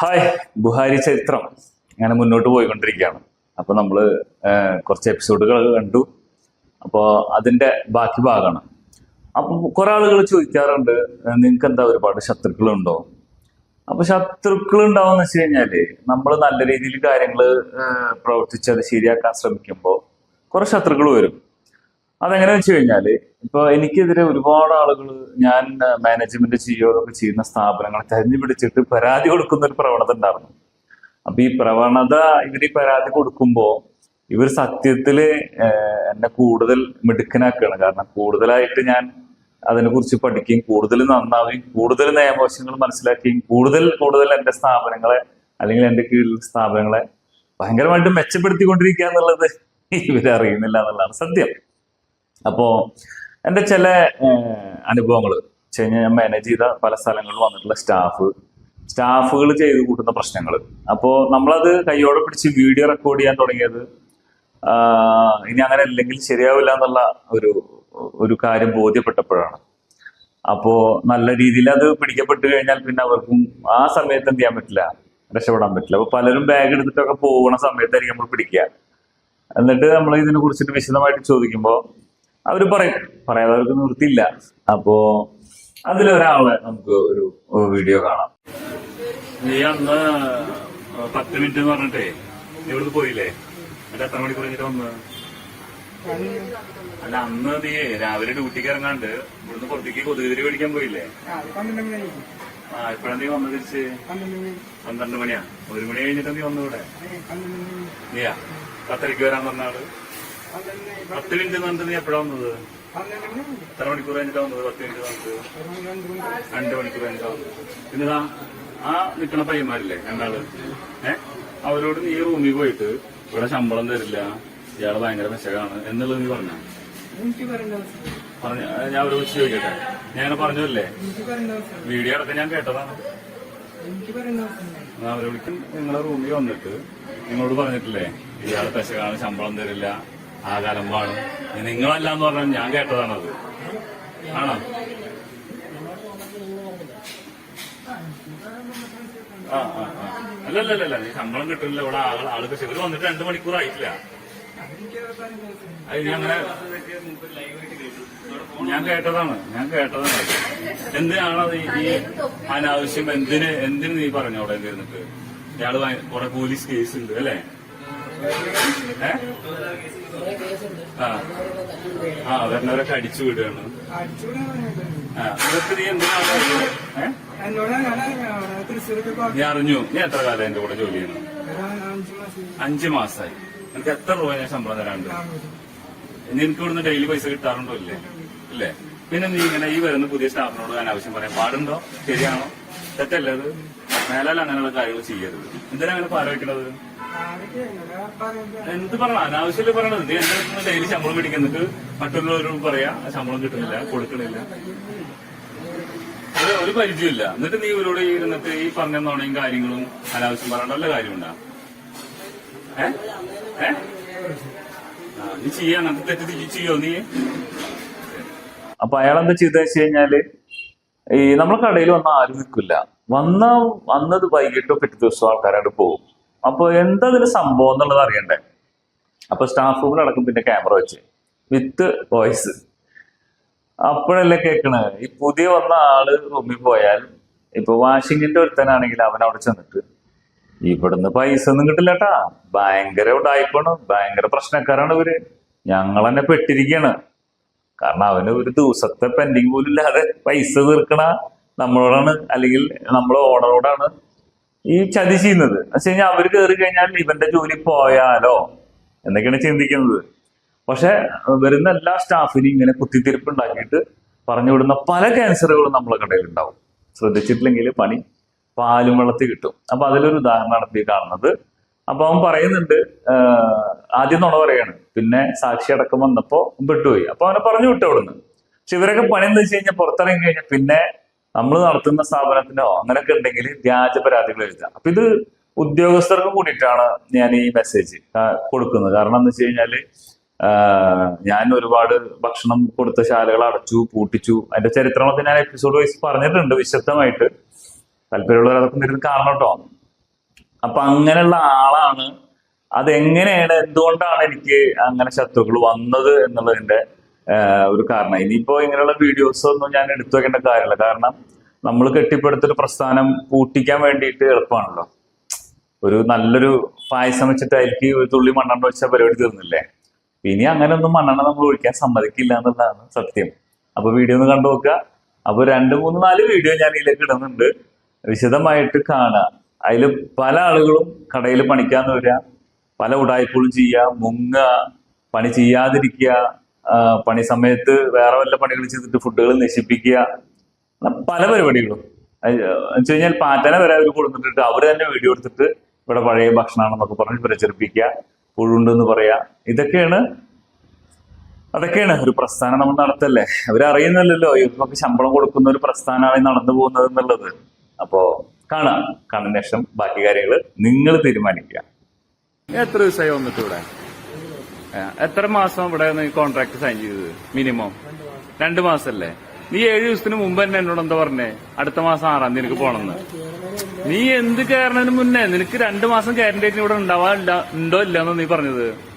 Hi Bukhari ചരിത്രം. അങ്ങനെ മുന്നോട്ട് പോയിക്കൊണ്ടിരിക്കുകയാണ്. അപ്പോൾ നമ്മൾ കുറച്ച് എപ്പിസോഡുകൾ കണ്ടു. അപ്പോൾ അതിന്റെ ബാക്കി ഭാഗമാണ്. അപ്പൊ കുറെ ആളുകൾ ചോദിക്കാറുണ്ട് നിങ്ങൾക്ക് എന്താ ഒരുപാട് ശത്രുക്കളുണ്ടോ? അപ്പോൾ ശത്രുക്കൾ ഉണ്ടാവുന്ന വെച്ച് കഴിഞ്ഞാൽ നമ്മൾ നല്ല രീതിയിൽ കാര്യങ്ങൾ പ്രവർത്തിച്ച് അത് ശരിയാക്കാൻ ശ്രമിക്കുമ്പോൾ കുറെ ശത്രുക്കൾ വരും. അതെങ്ങനെ വെച്ച് കഴിഞ്ഞാൽ ഇപ്പൊ എനിക്കെതിരെ ഒരുപാട് ആളുകൾ ഞാൻ മാനേജ്മെന്റ് ചെയ്യുകയോ ഒക്കെ ചെയ്യുന്ന സ്ഥാപനങ്ങൾ തെരഞ്ഞു പിടിച്ചിട്ട് പരാതി കൊടുക്കുന്ന ഒരു പ്രവണത ഉണ്ടായിരുന്നു. അപ്പൊ ഈ പ്രവണത ഇവർ ഈ പരാതി കൊടുക്കുമ്പോ ഇവർ സത്യത്തിൽ ഏഹ്, എന്നെ കൂടുതൽ മിടുക്കനാക്കുകയാണ്. കാരണം കൂടുതലായിട്ട് ഞാൻ അതിനെ കുറിച്ച് പഠിക്കുകയും കൂടുതൽ നന്നാവുകയും കൂടുതൽ നിയമവശങ്ങൾ മനസ്സിലാക്കുകയും കൂടുതൽ കൂടുതൽ എന്റെ സ്ഥാപനങ്ങളെ അല്ലെങ്കിൽ എന്റെ കീഴിൽ സ്ഥാപനങ്ങളെ ഭയങ്കരമായിട്ട് മെച്ചപ്പെടുത്തിക്കൊണ്ടിരിക്കുക എന്നുള്ളത് ഇവരറിയുന്നില്ല എന്നുള്ളതാണ് സത്യം. അപ്പോ എന്റെ ചില അനുഭവങ്ങൾ കഴിഞ്ഞാൽ ഞാൻ മാനേജ് ചെയ്ത പല സ്ഥലങ്ങളിൽ വന്നിട്ടുള്ള സ്റ്റാഫ്. സ്റ്റാഫുകൾ ചെയ്ത് കൂട്ടുന്ന പ്രശ്നങ്ങൾ അപ്പോൾ നമ്മളത് കൈയോടെ പിടിച്ച് വീഡിയോ റെക്കോർഡ് ചെയ്യാൻ തുടങ്ങിയത് ഇനി അങ്ങനെ അല്ലെങ്കിൽ ശരിയാവില്ല എന്നുള്ള ഒരു ഒരു കാര്യം ബോധ്യപ്പെട്ടപ്പോഴാണ്. അപ്പോ നല്ല രീതിയിൽ അത് പിടിക്കപ്പെട്ട് കഴിഞ്ഞാൽ പിന്നെ അവർക്കും ആ സമയത്ത് എന്ത് ചെയ്യാൻ പറ്റില്ല രക്ഷപ്പെടാൻ പറ്റില്ല. അപ്പൊ പലരും ബാഗ് എടുത്തിട്ടൊക്കെ പോകുന്ന സമയത്തായിരിക്കും നമ്മൾ പിടിക്കുക. എന്നിട്ട് നമ്മൾ ഇതിനെ കുറിച്ചിട്ട് വിശദമായിട്ട് ചോദിക്കുമ്പോൾ അവർ പറയും. പറയാതെ അവർക്ക് നിർത്തിയില്ല അപ്പോ അതിലൊരാളെ നമുക്ക് ഒരു വീഡിയോ കാണാം. നീ അന്ന് പത്ത് മിനിറ്റ് എന്ന് പറഞ്ഞിട്ടേ നീ ഇവിടുന്ന് പോയില്ലേ? എന്നിട്ട് എത്ര മണിക്കൂർ കഴിഞ്ഞിട്ട് വന്ന്? അല്ല അന്ന് നീ രാവിലെ ഡ്യൂട്ടിക്ക് ഇറങ്ങാണ്ട് ഇവിടുന്ന് പുറത്തേക്ക് കൊതുകുതിരി മേടിക്കാൻ പോയില്ലേ? ആ ഇപ്പഴാ നീ വന്നു തിരിച്ച്? പന്ത്രണ്ട് മണി. പന്ത്രണ്ട് മണിയാ? ഒരു മണി കഴിഞ്ഞിട്ട് നീ വന്നു ഇവിടെ? നീയാ? പത്തരയ്ക്ക് വരാൻ പറഞ്ഞാൾ പന്ത്രണ്ട് പത്ത് മിനിറ്റ് എന്നിട്ട് എപ്പോഴാണ് എപ്പോഴാ വന്നത് എത്ര മണിക്കൂർ കഴിഞ്ഞിട്ടാ വന്നത് പത്ത് മിനിറ്റ് വന്നത് രണ്ട് മണി രണ്ട് മണിക്കൂർ കഴിഞ്ഞിട്ടാ വന്നത് പിന്നെതാ ആ നിൽക്കണ പയ്യന്മാരില്ലേ രണ്ടാൾ. ഏ? അവരോട് നീ റൂമിൽ പോയിട്ട് ഇവിടെ ശമ്പളം തരില്ല. ഇയാൾ ഭയങ്കര മെച്ചകാണ് എന്നുള്ളത് നീ പറഞ്ഞ? ഞാൻ ഒരു വിളിച്ച് ചോദിക്കട്ടെ. ഞാൻ പറഞ്ഞല്ലേ വീഡിയോ അടക്കം ഞാൻ കേട്ടതാണ്. അവരെ വിളിക്കും. നിങ്ങളെ റൂമിൽ വന്നിട്ട് നിങ്ങളോട് പറഞ്ഞിട്ടില്ലേ? ഇയാൾ പെശകാണ് ശമ്പളം തരില്ല. ആ കലമ്പാണ് നിങ്ങളല്ല എന്ന് പറഞ്ഞാൽ ഞാൻ കേട്ടതാണത്. ആണോ? ആ ആ. അല്ലല്ലല്ല നീ ശമ്പളം കിട്ടില്ല ഇവിടെ ആൾ ആൾ പെശ വന്നിട്ട് രണ്ടു മണിക്കൂർ ആയിട്ടില്ല. അത് ഞാൻ ഞാൻ കേട്ടതാണ് ഞാൻ കേട്ടതാണ്. എന്തിനാണത് ഈ അനാവശ്യം? എന്തിന് എന്തിന് നീ പറഞ്ഞു അവിടെ എന്തിരുന്നിട്ട് ഇയാൾ കൊറേ പോലീസ് കേസ് ഉണ്ട് അല്ലേ? ആ വരുന്നവരൊക്കെ അടിച്ചു വിടുകയാണ്. ആ ഇതൊക്കെ ഞാൻ അറിഞ്ഞു? നീ എത്ര കാലം എന്റെ കൂടെ ജോലി ചെയ്യണം അഞ്ചു മാസം അഞ്ചു മാസമായി എനിക്ക് എത്ര രൂപ ഞാൻ ശമ്പളം തരാണ്ട് നിനക്ക് ഇവിടുന്ന് ഡെയിലി പൈസ കിട്ടാറുണ്ടോ ഇല്ലേ? ഇല്ലേ? പിന്നെ നീ ഇങ്ങനെ ഈ വരുന്ന പുതിയ സ്റ്റാഫിനോട് ഞാൻ ആവശ്യം പറയാൻ പാടുണ്ടോ? ശരിയാണോ? തെറ്റല്ലത് മേലാൽ അങ്ങനെയുള്ള കാര്യങ്ങൾ ചെയ്യരുത്. എന്തിനാ അങ്ങനെ പാരവയ്ക്കണത് എന്ത് പറയണം? അനാവശ്യമല്ലേ പറയണത്? നീ എന്താ ഡെയിലി ശമ്പളം പിടിക്കുന്നിട്ട് മറ്റുള്ളവരോട് പറയാ ശമ്പളം കിട്ടുന്നില്ല കൊടുക്കണില്ല. അത് ഒരു പരിചയമില്ല എന്നിട്ട് നീ ഇവരോട് ഇരുന്നിട്ട് ഈ പറഞ്ഞ നുണയും കാര്യങ്ങളും അനാവശ്യം പറയേണ്ട വല്ല കാര്യമുണ്ടാ? നീ ചെയ്യാ അങ്ങനത്തെ തെറ്റ് ചെയ്യോ നീ? അപ്പൊ അയാൾ എന്താ ചെയ്തെന്ന് വെച്ച് കഴിഞ്ഞാൽ ഈ നമ്മളെ കടയിൽ വന്ന ആരും നിൽക്കില്ല. വന്ന വന്നത് വൈകിട്ടോ പിറ്റേ ദിവസം ആൾക്കാരായിട്ട് പോകും. അപ്പൊ എന്താ ഇതിന് സംഭവം എന്നുള്ളത് അറിയണ്ടേ? അപ്പൊ സ്റ്റാഫ് റൂമിൽ റൂമിലടക്കം പിന്നെ ക്യാമറ വെച്ച്. With voice. അപ്പോഴല്ലേ കേൾക്കണേ ഈ പുതിയ വന്ന ആൾ റൂമിൽ പോയാൽ ഇപ്പൊ വാഷിങ്ങിന്റെ ഒരുത്തനാണെങ്കിൽ അവൻ അവിടെ ചെന്നിട്ട് ഇവിടുന്ന് പൈസ ഒന്നും കിട്ടില്ലട്ടാ. ഭയങ്കര ഉടായിപ്പാണ് ഭയങ്കര പ്രശ്നക്കാരാണ് ഇവർ. ഞങ്ങൾ തന്നെ പെട്ടിരിക്കണ് കാരണം അവന് ഒരു ദിവസത്തെ പെൻഡിങ് പോലും ഇല്ലാതെ പൈസ തീർക്കണ നമ്മളോടാണ്. അല്ലെങ്കിൽ നമ്മളെ ഓണറോടാണ്. ഈ ചതി ചെയ്യുന്നത്. എന്ന് കഴിഞ്ഞാൽ അവർ കയറി കഴിഞ്ഞാൽ ഇവന്റെ ജോലി പോയാലോ? എന്നൊക്കെയാണ് ചിന്തിക്കുന്നത്. പക്ഷെ വരുന്ന എല്ലാ സ്റ്റാഫിനും ഇങ്ങനെ കുത്തിത്തിരിപ്പ് ഉണ്ടാക്കിയിട്ട് പറഞ്ഞു വിടുന്ന പല ക്യാൻസറുകളും നമ്മളെ കടയിൽ ഉണ്ടാവും ശ്രദ്ധിച്ചിട്ടില്ലെങ്കിൽ പണി പാലും വെള്ളത്തിൽ കിട്ടും. അപ്പൊ അതിലൊരു ഉദാഹരണമാണ് ഇപ്പൊ കാണുന്നത്. അപ്പൊ അവൻ പറയുന്നുണ്ട് ആദ്യം നുണ പറയാണ്. പിന്നെ സാക്ഷി അടക്കം വന്നപ്പോ വിട്ടുപോയി. അപ്പൊ അവനെ പറഞ്ഞു വിട്ടു അവിടുന്ന്. പക്ഷെ ഇവരൊക്കെ പണി എന്താ വെച്ച് കഴിഞ്ഞാൽ പുറത്തിറങ്ങി കഴിഞ്ഞാൽ പിന്നെ നമ്മൾ നടത്തുന്ന സ്ഥാപനത്തിനോ അങ്ങനെയൊക്കെ ഉണ്ടെങ്കിൽ വ്യാജ പരാതികൾ എഴുതാം അപ്പൊ ഇത് ഉദ്യോഗസ്ഥർക്കും കൂടിയിട്ടാണ് ഞാൻ ഈ മെസ്സേജ് കൊടുക്കുന്നത്. കാരണം എന്ന് വെച്ച് കഴിഞ്ഞാൽ ഞാൻ ഒരുപാട് ഭക്ഷണം കൊടുത്ത ശാലകൾ അടച്ചു പൂട്ടിച്ചു. അതിന്റെ ചരിത്രമൊക്കെ ഞാൻ എപ്പിസോഡ് വൈസ് പറഞ്ഞിട്ടുണ്ട് വിശദമായിട്ട്. താല്പര്യമുള്ളവർ അതൊക്കെ ഇരുന്ന് കാണണം കേട്ടോ. അപ്പൊ അങ്ങനെയുള്ള ആളാണ്. അതെങ്ങനെയാണ്? എന്തുകൊണ്ടാണ് എനിക്ക് അങ്ങനെ ശത്രുക്കൾ വന്നത് എന്നുള്ളതിന്റെ ഒരു കാരണം. ഇനിയിപ്പോ ഇങ്ങനെയുള്ള വീഡിയോസ് ഒന്നും ഞാൻ എടുത്തു വെക്കേണ്ട കാര്യമില്ല. കാരണം നമ്മൾ കെട്ടിപ്പടുത്തൊരു പ്രസ്ഥാനം പൂട്ടിക്കാൻ വേണ്ടിയിട്ട് എളുപ്പമാണല്ലോ. ഒരു നല്ലൊരു പായസം വെച്ചിട്ട് അതിലേക്ക് ഒരു തുള്ളി മണ്ണെണ്ണ വെച്ച പരിപാടി തീർന്നില്ലേ? ഇനി അങ്ങനെ ഒന്നും മണ്ണെണ്ണ നമ്മൾ ഒഴിക്കാൻ സമ്മതിക്കില്ല എന്നുള്ളതാണ് സത്യം. അപ്പൊ വീഡിയോ ഒന്ന് കണ്ടു നോക്കുക. അപ്പൊ രണ്ട് മൂന്ന് നാല് വീഡിയോ ഞാൻ ഇതിലേക്ക് ഇടുന്നുണ്ട്. വിശദമായിട്ട് കാണുക. അതിൽ പല ആളുകളും കടയിൽ പണിക്കാന്ന് വരിക. പല ഉടായ്പകളും ചെയ്യുക മുങ്ങുക പണി ചെയ്യാതിരിക്കുക പണി സമയത്ത് വേറെ വല്ല പണികൾ ചെയ്തിട്ട് ഫുഡുകൾ നശിപ്പിക്കുക പല പരിപാടികളും. വെച്ച് കഴിഞ്ഞാൽ പാറ്റന വരെ അവർ കൊടുത്തിട്ട് അവർ തന്നെ വീഡിയോ എടുത്തിട്ട് ഇവിടെ പഴയ ഭക്ഷണമാണെന്നൊക്കെ പറഞ്ഞ് പ്രചരിപ്പിക്കുക പുഴുണ്ടെന്ന് പറയാ. ഇതൊക്കെയാണ് അതൊക്കെയാണ് ഒരു പ്രസ്ഥാനം നമ്മൾ നടത്തല്ലേ. അവരറിയുന്നില്ലല്ലോ ഇവർക്ക് ശമ്പളം കൊടുക്കുന്ന ഒരു പ്രസ്ഥാനമാണ് നടന്നു പോകുന്നത് എന്നുള്ളത്. അപ്പോ കാണാം. കാണുന്ന ശേഷം ബാക്കി കാര്യങ്ങൾ നിങ്ങൾ തീരുമാനിക്കുക. എത്ര ദിവസമായി വന്നിട്ട് ഇവിടെ? എത്ര മാസം ഇവിടെ നീ കോൺട്രാക്ട് സൈൻ ചെയ്തത്? മിനിമം രണ്ട് മാസല്ലേ? നീ ഏഴ് ദിവസത്തിന് മുമ്പ് തന്നെ എന്നോട് എന്താ പറഞ്ഞേ? അടുത്ത മാസം ആറാം തീയതി നിനക്ക് പോണെന്ന്. നീ എന്ത് കയറുന്നതിന് മുന്നേ? നിനക്ക് രണ്ട് മാസം ഗ്യാരണ്ടി ഇവിടെ ഉണ്ടാവാ ഉണ്ടോ ഇല്ലെന്നോ നീ പറഞ്ഞത്?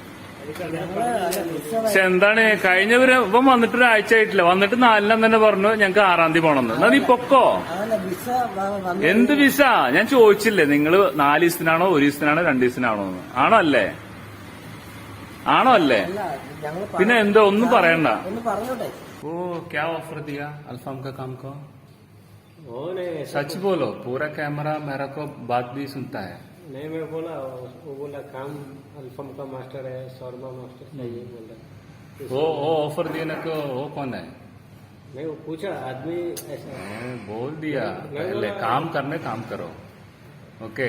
പക്ഷെ എന്താണ്? കഴിഞ്ഞവര് ഇപ്പൊ വന്നിട്ട് ഒരാഴ്ച ആയിട്ടില്ല. വന്നിട്ട് നാലിനം തന്നെ പറഞ്ഞു ഞങ്ങക്ക് ആറാം തീയതി പോണെന്ന്. എന്നാ നീ പൊക്കോ? എന്ത് വിസ? ഞാൻ ചോദിച്ചില്ലേ നിങ്ങൾ നാല് ദിവസത്തിനാണോ ഒരു ദിവസത്തിനാണോ രണ്ട് ദിവസത്തിനാണോ എന്ന്. ആണോ അല്ലേ? ആണോ അല്ലേ അല്ല ഞങ്ങൾ പിന്നെ എന്തോ ഒന്നും പറയണ്ട ഒന്ന് പറഞ്ഞോട്ടെ ഓ ക്യാ ഓഫർ ദിയാ अल्फाम का काम को वो नहीं सच बोलो पूरा कैमरा मेरा को बात भी सुनता है नहीं मैं बोला वो बोला काम अल्फम का मास्टर है शर्मा मास्टर चाहिए बोला वो वो ऑफर देने को वो कौन है नहीं वो पूछा आदमी ऐसा ए, बोल दिया पहले काम करने काम करो ഓക്കെ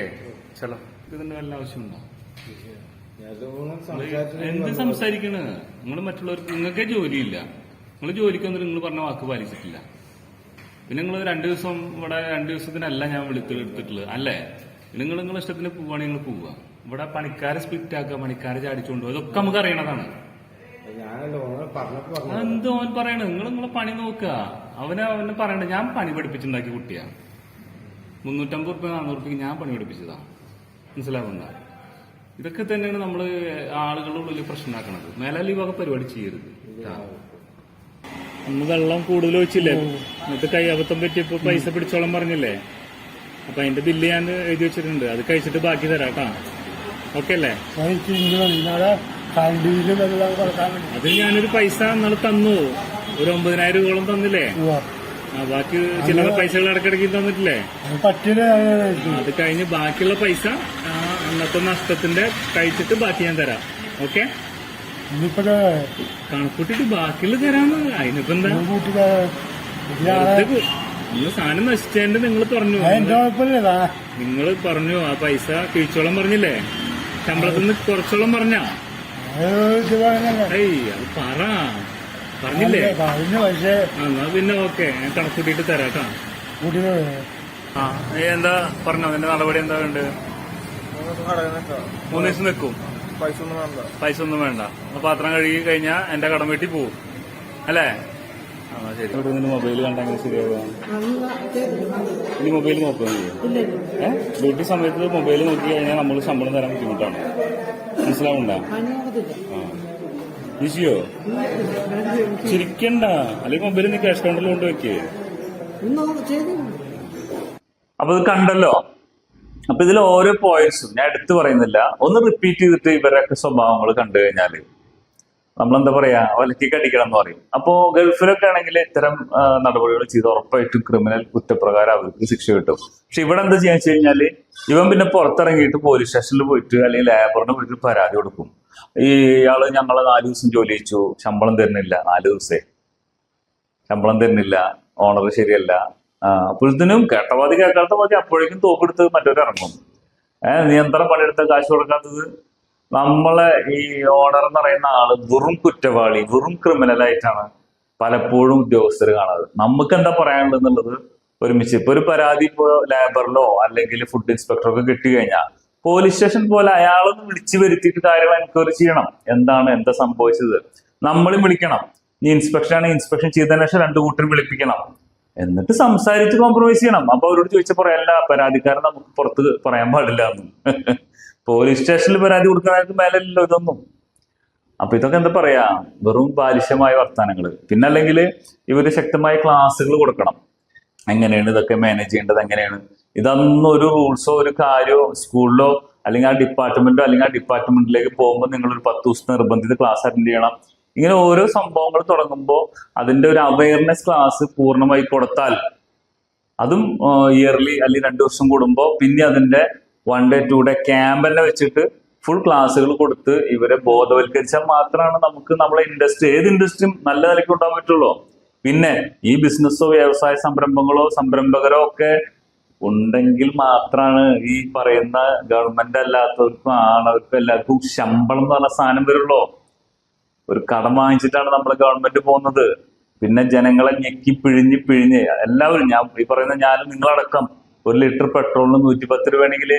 ചലോ ഇതിന്റെ വല്ല ആവശ്യമുണ്ടോ എന്ത് സംസാരിക്കണ്? നിങ്ങൾ മറ്റുള്ളവർക്ക് നിങ്ങൾക്കേ ജോലിയില്ല. നിങ്ങൾ ജോലിക്ക് വന്നിട്ട് നിങ്ങൾ പറഞ്ഞ വാക്ക് പാലിച്ചിട്ടില്ല. പിന്നെ നിങ്ങൾ രണ്ടു ദിവസം ഇവിടെ രണ്ടു ദിവസത്തിനല്ല ഞാൻ വിളിത്ത് എടുത്തിട്ടുള്ളത്. അല്ലേ? നിങ്ങൾ നിങ്ങളുടെ ഇഷ്ടത്തിന് പോവാണെങ്കിൽ നിങ്ങൾ പോവുക. ഇവിടെ പണിക്കാരെ സ്പിറ്റ് ആക്കുക പണിക്കാരെ ചാടിച്ചുകൊണ്ട് ഇതൊക്കെ നമുക്ക് അറിയണതാണ്. എന്ത് അവൻ പറയണത് നിങ്ങൾ നിങ്ങളെ പണി നോക്കുക. അവനെ അവന് പറയണ്ട ഞാൻ പണി പഠിപ്പിച്ചുണ്ടാക്കി കുട്ടിയാ. മുന്നൂറ്റമ്പത് റുപ്യ നാനൂറ് റുപ്യക്ക് ഞാൻ പണി പഠിപ്പിച്ചതാ. മനസ്സിലാവുന്ന ഇതൊക്കെ തന്നെയാണ് നമ്മൾ ആളുകളുടെ ഉള്ളിൽ പ്രശ്നമാക്കണത് മേലാൽ ഈ വക പരിപാടി ചെയ്യരുത്. അന്ന് വെള്ളം കൂടുതൽ വെച്ചില്ലേ എന്നിട്ട് കൈ അബദ്ധം പറ്റിയപ്പോ പൈസ പിടിച്ചോളം പറഞ്ഞില്ലേ? അപ്പൊ അതിന്റെ ബില്ല് ഞാൻ എഴുതി വെച്ചിട്ടുണ്ട്. അത് കഴിച്ചിട്ട് ബാക്കി തരാം കേട്ടാ. ഓക്കെ അല്ലേ? അത് ഞാനൊരു പൈസ ഇന്നലെ തന്നു. ഒരു ഒമ്പതിനായിരം രൂപയോളം തന്നില്ലേ? ആ ബാക്കി ചില പൈസകൾ ഇടക്കിടക്ക് തന്നിട്ടില്ലേ? പറ്റില്ല അത് കഴിഞ്ഞ് ബാക്കിയുള്ള പൈസ അന്നത്തെ നഷ്ടത്തിന്റെ കഴിച്ചിട്ട് ബാക്കി ഞാൻ തരാം. ഓക്കെ? ഇനിയിപ്പോ കണക്കൂട്ടിട്ട് ബാക്കിയുള്ള തരാന്ന്. അതിനിപ്പോ എന്താ? നിങ്ങൾ സാധനം നശിച്ചതിന്റെ നിങ്ങൾ പറഞ്ഞു. നിങ്ങൾ പറഞ്ഞു ആ പൈസ തിരിച്ചോളം പറഞ്ഞില്ലേ? ശമ്പളത്തിൽ നിന്ന് കുറച്ചോളം പറഞ്ഞ? ഏയ് അത് പറ. പറഞ്ഞില്ലേ? പക്ഷേ എന്നാ പിന്നെ ഓക്കെ ഞാൻ കണക്കൂട്ടിട്ട് തരാം കേട്ടാ. ആ എന്താ പറഞ്ഞോ നിന്റെ നടപടി എന്താ വേണ്ടത്? മൂന്ന് ദിവസം നിൽക്കും പൈസ ഒന്നും വേണ്ട. പൈസ ഒന്നും വേണ്ട അപ്പൊ പാത്രം കഴുകി കഴിഞ്ഞാൽ എന്റെ കടം വെട്ടി പോവും. അല്ലേ? ആ ശരി. ഇവിടെ നിന്ന് മൊബൈൽ കണ്ടെങ്കിൽ ശരിയാവുക? ഇനി മൊബൈൽ നോക്കുക ഏഹ് ഡ്യൂട്ടി സമയത്ത് മൊബൈൽ നോക്കി കഴിഞ്ഞാൽ നമ്മൾ ശമ്പളം തരാൻ ബുദ്ധിമുട്ടാണ്. മനസ്സിലാവണ്ട ആ. നീ ചെയ്യോ ചിരിക്കണ്ട. അല്ലെങ്കിൽ മൊബൈൽ നീ ക്യാഷ് കൗണ്ടറിൽ കൊണ്ടുവയ്ക്കേ. അപ്പൊ ഇത് കണ്ടല്ലോ. അപ്പൊ ഇതിൽ ഓരോ പോയിന്റ്സും ഞാൻ എടുത്തു പറയുന്നില്ല. ഒന്ന് റിപ്പീറ്റ് ചെയ്തിട്ട് ഇവരൊക്കെ സ്വഭാവങ്ങൾ കണ്ടു കഴിഞ്ഞാൽ. നമ്മളെന്താ പറയാ വലക്കി കടിക്കണം എന്ന് പറയും. അപ്പോ ഗൾഫിലൊക്കെ ആണെങ്കിൽ ഇത്തരം നടപടികൾ ചെയ്ത് ഉറപ്പായിട്ടും ക്രിമിനൽ കുറ്റപ്രകാരം അവർക്ക് ശിക്ഷ കിട്ടും. പക്ഷെ ഇവിടെ എന്താ ചെയ്യാന്ന് വെച്ച് കഴിഞ്ഞാൽ ഇവൻ പിന്നെ പുറത്തിറങ്ങിയിട്ട് പോലീസ് സ്റ്റേഷനിൽ പോയിട്ട് അല്ലെങ്കിൽ ലേബറിന് പോയിട്ട് പരാതി കൊടുക്കും. ഈ ആൾ ഞങ്ങളെ നാല് ദിവസം ജോലി ചെയ്യിച്ചു ശമ്പളം തരുന്നില്ല നാല് ദിവസേ. ശമ്പളം തരുന്നില്ല ഓണർ ശരിയല്ല. അപ്പോഴത്തേനും കേട്ടവാതി കേൾക്കാത്ത മതി. അപ്പോഴേക്കും തോക്കെടുത്ത് മറ്റൊരു ഇറങ്ങും. ഏഹ് നിയന്ത്രണം പണിയെടുത്ത് കാശ് കൊടുക്കാത്തത്. നമ്മളെ ഈ ഓണർ എന്ന് പറയുന്ന ആൾ വെറും കുറ്റവാളി വെറും ക്രിമിനലായിട്ടാണ് പലപ്പോഴും ഉദ്യോഗസ്ഥർ കാണുന്നത് നമുക്ക് എന്താ പറയാനുള്ളത് ഒരുമിച്ച്. ഇപ്പൊ ഒരു പരാതി ഇപ്പോ ലേബറിലോ അല്ലെങ്കിൽ ഫുഡ് ഇൻസ്പെക്ടറോ ഒക്കെ കിട്ടി കഴിഞ്ഞാൽ പോലീസ് സ്റ്റേഷൻ പോലെ അയാളൊന്ന് വിളിച്ചു വരുത്തിയിട്ട് കാര്യങ്ങൾ എൻക്വയറി ചെയ്യണം. എന്താണ് എന്താ സംഭവിച്ചത്? നമ്മളും വിളിക്കണം. ഈ ഇൻസ്പെക്ഷൻ ആണ് ഇൻസ്പെക്ഷൻ ചെയ്തതിനു ശേഷം രണ്ടു കൂട്ടരും വിളിപ്പിക്കണം. എന്നിട്ട് സംസാരിച്ച് കോംപ്രമൈസ് ചെയ്യണം. അപ്പൊ അവരോട് ചോദിച്ചപ്പോൾ അല്ല പരാതിക്കാരൻ നമുക്ക് പുറത്ത് പറയാൻ പാടില്ല. എന്ന് പോലീസ് സ്റ്റേഷനിൽ പരാതി കൊടുക്കാനായിട്ട് മേലല്ലോ ഇതൊന്നും. അപ്പൊ ഇതൊക്കെ എന്താ പറയാ? വെറും ബാലിശമായ വർത്തമാനങ്ങൾ പിന്നെ അല്ലെങ്കിൽ ഇവർ ശക്തമായ ക്ലാസ്സുകൾ കൊടുക്കണം. എങ്ങനെയാണ് ഇതൊക്കെ മാനേജ് ചെയ്യേണ്ടത്? എങ്ങനെയാണ്? ഇതൊന്നും ഒരു റൂൾസോ ഒരു കാര്യമോ സ്കൂളിലോ അല്ലെങ്കിൽ ആ ഡിപ്പാർട്ട്മെന്റോ അല്ലെങ്കിൽ ആ ഡിപ്പാർട്ട്മെന്റിലേക്ക് പോകുമ്പോൾ നിങ്ങൾ ഒരു പത്ത് ദിവസം നിർബന്ധിത ക്ലാസ് അറ്റൻഡ് ചെയ്യണം. ഇങ്ങനെ ഓരോ സംഭവങ്ങൾ തുടങ്ങുമ്പോൾ അതിന്റെ ഒരു അവയർനെസ് ക്ലാസ് പൂർണമായി കൊടുത്താൽ അതും ഇയർലി അല്ലെങ്കിൽ രണ്ട് വർഷം കൂടുമ്പോൾ പിന്നെ അതിന്റെ one day two day camp തന്നെ വെച്ചിട്ട് ഫുൾ ക്ലാസ്സുകൾ കൊടുത്ത് ഇവരെ ബോധവൽക്കരിച്ചാൽ മാത്രമാണ് നമുക്ക് നമ്മളെ ഇൻഡസ്ട്രി ഏത് ഇൻഡസ്ട്രിയും നല്ല നിലയ്ക്ക് ഉണ്ടാകാൻ പറ്റുള്ളൂ. പിന്നെ ഈ ബിസിനസ്സോ വ്യവസായ സംരംഭങ്ങളോ സംരംഭകരോ ഒക്കെ ഉണ്ടെങ്കിൽ മാത്രമാണ് ഈ പറയുന്ന ഗവൺമെന്റ് അല്ലാത്തവർക്കും ആണവർക്കും എല്ലാവർക്കും ശമ്പളം എന്ന് പറഞ്ഞ സാധനം വരുള്ളൂ. ഒരു കടം വാങ്ങിച്ചിട്ടാണ് നമ്മൾ ഗവൺമെന്റ് പോകുന്നത്. പിന്നെ ജനങ്ങളെ ഞെക്കി പിഴിഞ്ഞ് പിഴിഞ്ഞ് എല്ലാവരും ഞാൻ ഈ പറയുന്ന ഞാനും നിങ്ങളടക്കം ഒരു ലിറ്റർ പെട്രോളിന് നൂറ്റി പത്ത് രൂപയാണെങ്കിൽ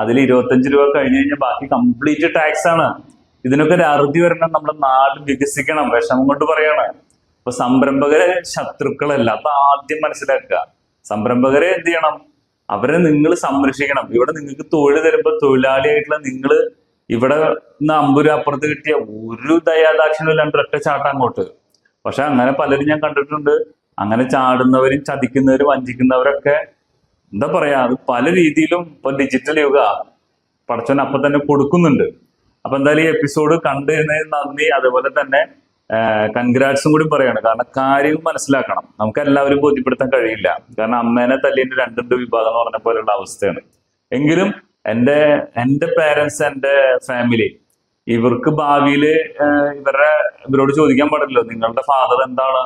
അതിൽ ഇരുപത്തഞ്ച് രൂപ കഴിഞ്ഞ് കഴിഞ്ഞാൽ ബാക്കി കംപ്ലീറ്റ് ടാക്സ് ആണ്. ഇതിനൊക്കെ ഒരു അറുതി വരണം നമ്മുടെ നാട് വികസിക്കണം വിഷമം കൊണ്ട് പറയാണ്. ഇപ്പൊ സംരംഭകരെ ശത്രുക്കളല്ല അപ്പൊ ആദ്യം മനസ്സിലാക്കുക. സംരംഭകരെ എന്ത് ചെയ്യണം? അവരെ നിങ്ങൾ സംരക്ഷിക്കണം. ഇവിടെ നിങ്ങൾക്ക് തൊഴിൽ തരുമ്പോൾ തൊഴിലാളിയായിട്ടുള്ള നിങ്ങൾ ഇവിടെ നിന്ന് അമ്പൂരപ്പുറത്ത് കിട്ടിയ ഒരു ദയാദാക്ഷിണ്യം ഇല്ലാണ്ട് ഒറ്റ ചാട്ടം അങ്ങോട്ട്. പക്ഷെ അങ്ങനെ പലരും ഞാൻ കണ്ടിട്ടുണ്ട്. അങ്ങനെ ചാടുന്നവരും ചതിക്കുന്നവരും വഞ്ചിക്കുന്നവരൊക്കെ എന്താ പറയാ അത് പല രീതിയിലും ഇപ്പൊ ഡിജിറ്റൽ യുഗ. പടച്ചോൻ അപ്പൊ തന്നെ കൊടുക്കുന്നുണ്ട്. അപ്പൊ എന്തായാലും ഈ എപ്പിസോഡ് കണ്ടിരുന്നതിന് നന്ദി. അതുപോലെ തന്നെ കൺഗ്രാറ്റ്സും കൂടി പറയാണ്. കാരണം കാര്യം മനസ്സിലാക്കണം. നമുക്ക് എല്ലാവരും ബോധ്യപ്പെടുത്താൻ കഴിയില്ല. കാരണം അമ്മേനെ തല്ലിന്റെ രണ്ടുണ്ട് വിഭാഗം എന്ന് പറഞ്ഞ പോലെയുള്ള അവസ്ഥയാണ്. എങ്കിലും എന്റെ എന്റെ പേരൻസ് എന്റെ ഫാമിലി ഇവർക്ക് ഭാവിയിൽ ഇവരുടെ ഇവരോട് ചോദിക്കാൻ പാടില്ലല്ലോ. നിങ്ങളുടെ ഫാദർ എന്താണ്?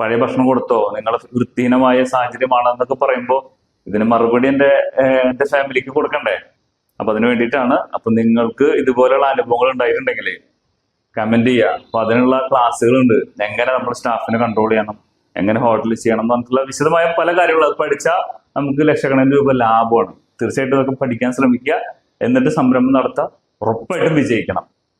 പഴയ ഭക്ഷണം കൊടുത്തോ? നിങ്ങളെ വൃത്തിഹീനമായ സാഹചര്യമാണ് എന്നൊക്കെ പറയുമ്പോൾ ഇതിന് മറുപടി എന്റെ എന്റെ ഫാമിലിക്ക് കൊടുക്കണ്ടേ? അപ്പൊ അതിന് വേണ്ടിയിട്ടാണ്. അപ്പൊ നിങ്ങൾക്ക് ഇതുപോലെയുള്ള അനുഭവങ്ങൾ ഉണ്ടായിട്ടുണ്ടെങ്കിൽ കമന്റ് ചെയ്യുക. അപ്പൊ അതിനുള്ള ക്ലാസ്സുകളുണ്ട്. എങ്ങനെ നമ്മൾ സ്റ്റാഫിനെ കൺട്രോൾ ചെയ്യണം? എങ്ങനെ ഹോട്ടലിൽ ചെയ്യണം? എന്ന് പറഞ്ഞിട്ടുള്ള വിശദമായ പല കാര്യങ്ങളും. അത് പഠിച്ചാൽ നമുക്ക് ലക്ഷക്കണക്കിന് രൂപ ലാഭമാണ്. തീർച്ചയായിട്ടും അതൊക്കെ പഠിക്കാൻ ശ്രമിക്കുക. എന്നിട്ട് സംരംഭം നടത്തുക ഉറപ്പായിട്ടും വിജയിക്കണം.